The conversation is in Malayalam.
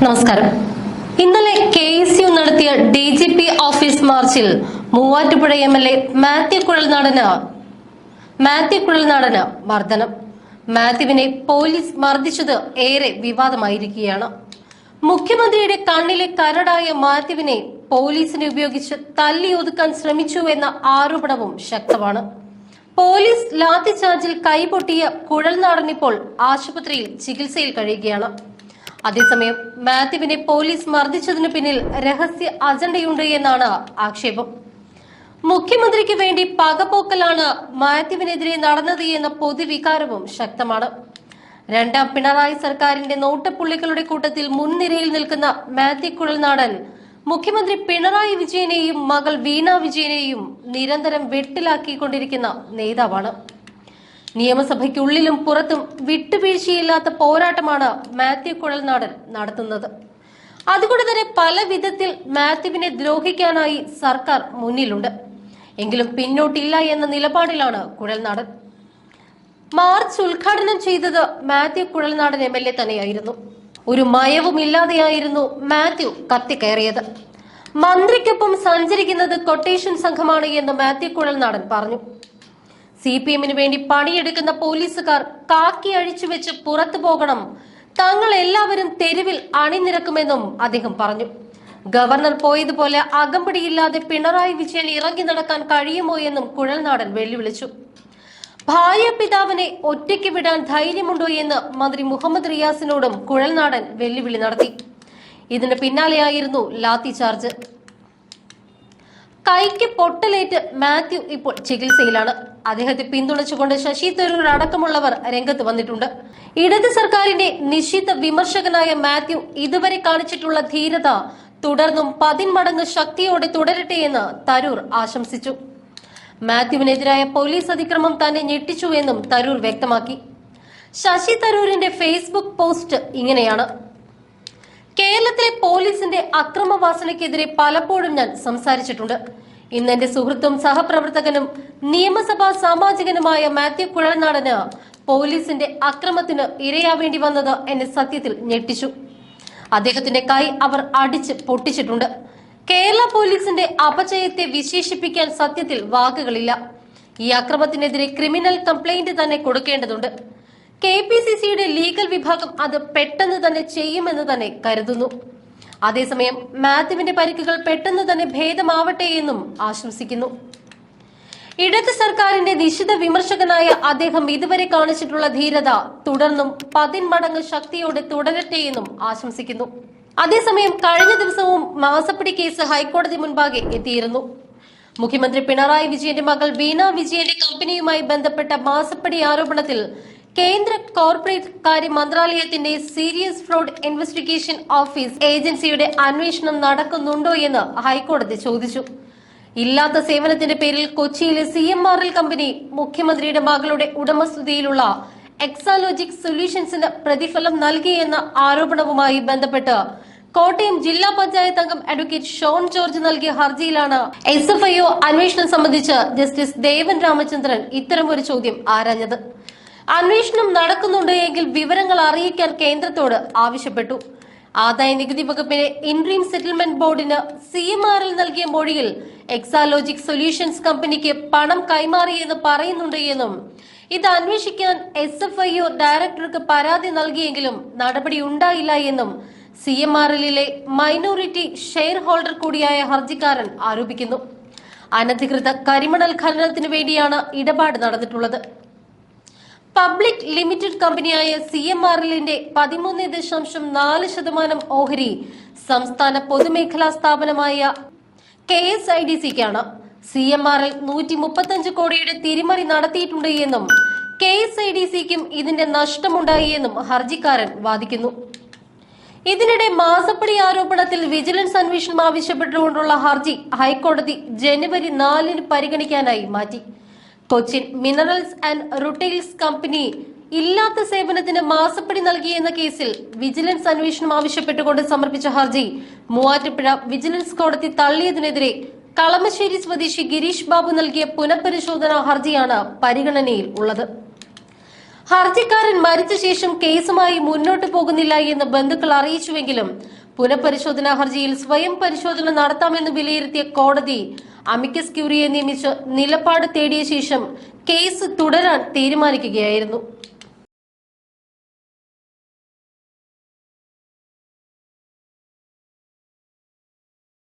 നമസ്കാരം. ഇന്നലെ കെ എസ് യു നടത്തിയ ഡി ജി പി ഓഫീസ് മാർച്ചിൽ Muvattupuzha M L A Mathew കുഴൽനാടന് Mathew കുഴൽനാടന് മർദ്ദനം. മാത്യുവിനെ പോലീസ് മർദ്ദിച്ചത് ഏറെ വിവാദമായിരിക്കുകയാണ്. മുഖ്യമന്ത്രിയുടെ കണ്ണിലെ കരടായ മാത്യുവിനെ പോലീസിനെ ഉപയോഗിച്ച് തല്ലി ഒതുക്കാൻ ശ്രമിച്ചു എന്ന ആരോപണവും ശക്തമാണ്. പോലീസ് ലാത്തിചാർജിൽ കൈപൊട്ടിയ കുഴൽനാടൻ ഇപ്പോൾ ആശുപത്രിയിൽ ചികിത്സയിൽ കഴിയുകയാണ്. അതേസമയം മാത്യുവിനെ പോലീസ് മർദ്ദിച്ചതിനു പിന്നിൽ രഹസ്യ അജണ്ടയുണ്ട് എന്നാണ് ആക്ഷേപം. മുഖ്യമന്ത്രിക്ക് വേണ്ടി പകപോക്കലാണ് മാത്യുവിനെതിരെ നടന്നത് എന്ന പൊതുവികാരവും ശക്തമാണ്. രണ്ടാം പിണറായി സർക്കാരിന്റെ നോട്ടപ്പുള്ളികളുടെ കൂട്ടത്തിൽ മുൻനിരയിൽ നിൽക്കുന്ന മാത്യു കുഴൽനാടൻ മുഖ്യമന്ത്രി പിണറായി വിജയനെയും മകൾ വീണ വിജയനെയും നിരന്തരം വെട്ടിലാക്കിക്കൊണ്ടിരിക്കുന്ന നേതാവാണ്. നിയമസഭയ്ക്കുള്ളിലും പുറത്തും വിട്ടുവീഴ്ചയില്ലാത്ത പോരാട്ടമാണ് മാത്യു കുഴൽനാടൻ നടത്തുന്നത്. അതുകൊണ്ട് തന്നെ പല വിധത്തിൽ മാത്യുവിനെ ദ്രോഹിക്കാനായി സർക്കാർ മുന്നിലുണ്ട്. എങ്കിലും പിന്നോട്ടില്ല എന്ന നിലപാടിലാണ് കുഴൽനാടൻ. മാർച്ച് ഉദ്ഘാടനം ചെയ്തത് Mathew Kuzhalnadan M L A തന്നെയായിരുന്നു. ഒരു മയവും ഇല്ലാതെയായിരുന്നു മാത്യു കത്തിക്കയറിയത്. മന്ത്രിക്കൊപ്പം സഞ്ചരിക്കുന്നത് കൊട്ടേഷൻ സംഘമാണ് എന്ന് മാത്യു കുഴൽനാടൻ പറഞ്ഞു. സി പി എമ്മിന് വേണ്ടി പണിയെടുക്കുന്ന പോലീസുകാർ കാക്കി അഴിച്ചു വെച്ച് പുറത്തു പോകണം. തങ്ങൾ എല്ലാവരും തെരുവിൽ അണിനിരക്കുമെന്നും അദ്ദേഹം പറഞ്ഞു. ഗവർണർ പോയതുപോലെ അകമ്പടിയില്ലാതെ പിണറായി വിജയൻ ഇറങ്ങി നടക്കാൻ കഴിയുമോ എന്നും കുഴൽനാടൻ വെല്ലുവിളിച്ചു. ഭാര്യ പിതാവിനെ ഒറ്റയ്ക്ക് വിടാൻ ധൈര്യമുണ്ടോ എന്ന് മന്ത്രി മുഹമ്മദ് റിയാസിനോടും കുഴൽനാടൻ വെല്ലുവിളി നടത്തി. ഇതിന് പിന്നാലെയായിരുന്നു ലാത്തി ചാർജ്. കൈക്ക് പൊട്ടലേറ്റ് മാത്യു ഇപ്പോൾ ചികിത്സയിലാണ്. അദ്ദേഹത്തെ പിന്തുണച്ചുകൊണ്ട് ശശി തരൂർ അടക്കമുള്ളവർ രംഗത്ത് വന്നിട്ടുണ്ട്. ഇടത് സർക്കാരിന്റെ നിശ്ചിത വിമർശകനായ മാത്യു ഇതുവരെ കാണിച്ചിട്ടുള്ള ധീരത തുടർന്നും പതിന്മടങ്ങ് ശക്തിയോടെ തുടരട്ടെ എന്ന് തരൂർ ആശംസിച്ചു. മാത്യുവിനെതിരായ പോലീസ് അതിക്രമം തന്നെ ഞെട്ടിച്ചു എന്നും തരൂർ വ്യക്തമാക്കി. ശശി തരൂരിന്റെ ഫേസ്ബുക്ക് പോസ്റ്റ് ഇങ്ങനെയാണ്. കേരളത്തിലെ പോലീസിന്റെ അക്രമവാസനയ്ക്കെതിരെ പലപ്പോഴും ഞാൻ സംസാരിച്ചിട്ടുണ്ട്. ഇന്ന് എന്റെ സുഹൃത്തും സഹപ്രവർത്തകനും നിയമസഭാ സാമാജികനുമായ മാത്യു കുഴൽനാടന് പോലീസിന്റെ അക്രമത്തിന് ഇരയാവേണ്ടി വന്നത് എന്നെ സത്യത്തിൽ ഞെട്ടിച്ചു. അദ്ദേഹത്തിന്റെ കൈ അവർ അടിച്ച് പൊട്ടിച്ചിട്ടുണ്ട്. കേരള പോലീസിന്റെ അപചയത്തെ വിശേഷിപ്പിക്കാൻ സത്യത്തിൽ വാക്കുകളില്ല. ഈ അക്രമത്തിനെതിരെ ക്രിമിനൽ കംപ്ലൈന്റ് തന്നെ കൊടുക്കേണ്ടതുണ്ട്. കെ പി സി സിയുടെ ലീഗൽ വിഭാഗം അത് പെട്ടെന്ന് തന്നെ ചെയ്യുമെന്ന് തന്നെ കരുതുന്നു. അതേസമയം മാത്യുവിന്റെ പരിക്കുകൾ പെട്ടെന്ന് തന്നെ ഭേദമാവട്ടെ എന്നും ആശംസിക്കുന്നു ഇടത് സർക്കാരിന്റെ നിശിത വിമർശകനായ അദ്ദേഹം ഇതുവരെ കാണിച്ചിട്ടുള്ള ധീരത തുടർന്നും പതിന്മടങ്ങ് ശക്തിയോടെ തുടരട്ടെ എന്നും ആശംസിക്കുന്നു അതേസമയം കഴിഞ്ഞ ദിവസവും മാസപ്പിടി കേസ് ഹൈക്കോടതി മുൻപാകെ എത്തിയിരുന്നു. മുഖ്യമന്ത്രി പിണറായി വിജയന്റെ മകൾ വീണ വിജയന്റെ കമ്പനിയുമായി ബന്ധപ്പെട്ട മാസപ്പടി ആരോപണത്തിൽ കേന്ദ്ര കോർപ്പറേറ്റ് കാര്യ മന്ത്രാലയത്തിന്റെ സീരിയസ് ഫ്രോഡ് ഇൻവെസ്റ്റിഗേഷൻ ഓഫീസ് ഏജൻസിയുടെ അന്വേഷണം നടക്കുന്നുണ്ടോ എന്ന് ഹൈക്കോടതി ചോദിച്ചു. ഇല്ലാത്ത സേവനത്തിന്റെ പേരിൽ കൊച്ചിയിലെ C M R L company മുഖ്യമന്ത്രിയുടെ മകളുടെ ഉടമസ്ഥതയിലുള്ള എക്സാലോജിക് സൊല്യൂഷൻസിന് പ്രതിഫലം നൽകിയെന്ന ആരോപണവുമായി ബന്ധപ്പെട്ട് കോട്ടയം ജില്ലാ പഞ്ചായത്ത് അംഗം അഡ്വക്കേറ്റ് ഷോൺ ജോർജ് നൽകിയ ഹർജിയിലാണ് എസ് എഫ് ഐ ഒ അന്വേഷണം സംബന്ധിച്ച് ജസ്റ്റിസ് ദേവൻ രാമചന്ദ്രൻ ഇത്തരമൊരു ചോദ്യം ആരാഞ്ഞത്. അന്വേഷണം നടക്കുന്നുണ്ട് എങ്കിൽ വിവരങ്ങൾ അറിയിക്കാൻ കേന്ദ്രത്തോട് ആവശ്യപ്പെട്ടു. ആദായ നികുതി വകുപ്പിന് ഇൻട്രീം സെറ്റിൽമെന്റ് ബോർഡിന് സി എം ആറിൽ നൽകിയ മൊഴിയിൽ എക്സാലോജിക് സൊല്യൂഷൻസ് കമ്പനിക്ക് പണം കൈമാറിയെന്ന് പറയുന്നുണ്ട് എന്നും ഇത് അന്വേഷിക്കാൻ എസ് എഫ് ഐ ഒ ഡയറക്ടർക്ക് പരാതി നൽകിയെങ്കിലും നടപടി ഉണ്ടായില്ല എന്നും സി എം ആറിലെ മൈനോറിറ്റി ഷെയർ ഹോൾഡർ കൂടിയായ ഹർജിക്കാരൻ ആരോപിക്കുന്നു. അനധികൃത കരിമണൽ ഖനനത്തിനു വേണ്ടിയാണ് ഇടപാട് നടന്നിട്ടുള്ളത്. പബ്ലിക് ലിമിറ്റഡ് കമ്പനിയായ സി എം ആർ എല്ലിന്റെ പതിമൂന്ന് ദശാംശം നാല് ശതമാനം ഓഹരി സംസ്ഥാന പൊതുമേഖലാ സ്ഥാപനമായ കെ എസ് ഐ ഡി സിക്കാണ്. സി എം ആർ എൽ നൂറ്റി മുപ്പത്തഞ്ച് കോടിയുടെ തിരിമറി നടത്തിയിട്ടുണ്ട് എന്നും കെ എസ് ഐ ഡി സിക്കും ഇതിന്റെ നഷ്ടമുണ്ടായി എന്നും ഹർജിക്കാരൻ വാദിക്കുന്നു. ഇതിനിടെ മാസപ്പടി ആരോപണത്തിൽ വിജിലൻസ് അന്വേഷണം ആവശ്യപ്പെട്ടുകൊണ്ടുള്ള ഹർജി ഹൈക്കോടതി ജനുവരി നാലിന് പരിഗണിക്കാനായി മാറ്റി. Cochin minerals and rutiles company ഇല്ലാത്ത സേവനത്തിന് മാസപ്പടി നൽകിയെന്ന കേസിൽ വിജിലൻസ് അന്വേഷണം ആവശ്യപ്പെട്ടുകൊണ്ട് സമർപ്പിച്ച ഹർജി മൂവാറ്റുപുഴ വിജിലൻസ് കോടതി തള്ളിയതിനെതിരെ കളമശ്ശേരി സ്വദേശി ഗിരീഷ് ബാബു നൽകിയ പുനഃപരിശോധനാ ഹർജിയാണ് പരിഗണനയിൽ ഉള്ളത് ഹർജിക്കാരൻ മരിച്ച ശേഷം കേസുമായി മുന്നോട്ടു പോകുന്നില്ല എന്ന് ബന്ധുക്കൾ അറിയിച്ചുവെങ്കിലും പുനഃപരിശോധനാ ഹർജിയിൽ സ്വയം പരിശോധന നടത്താമെന്ന് വിലയിരുത്തിയ കോടതി അമിക്കസ് ക്യൂറിയെ നിയമിച്ച് നിലപാട് തേടിയ ശേഷം കേസ് തുടരാൻ തീരുമാനിക്കുകയായിരുന്നു.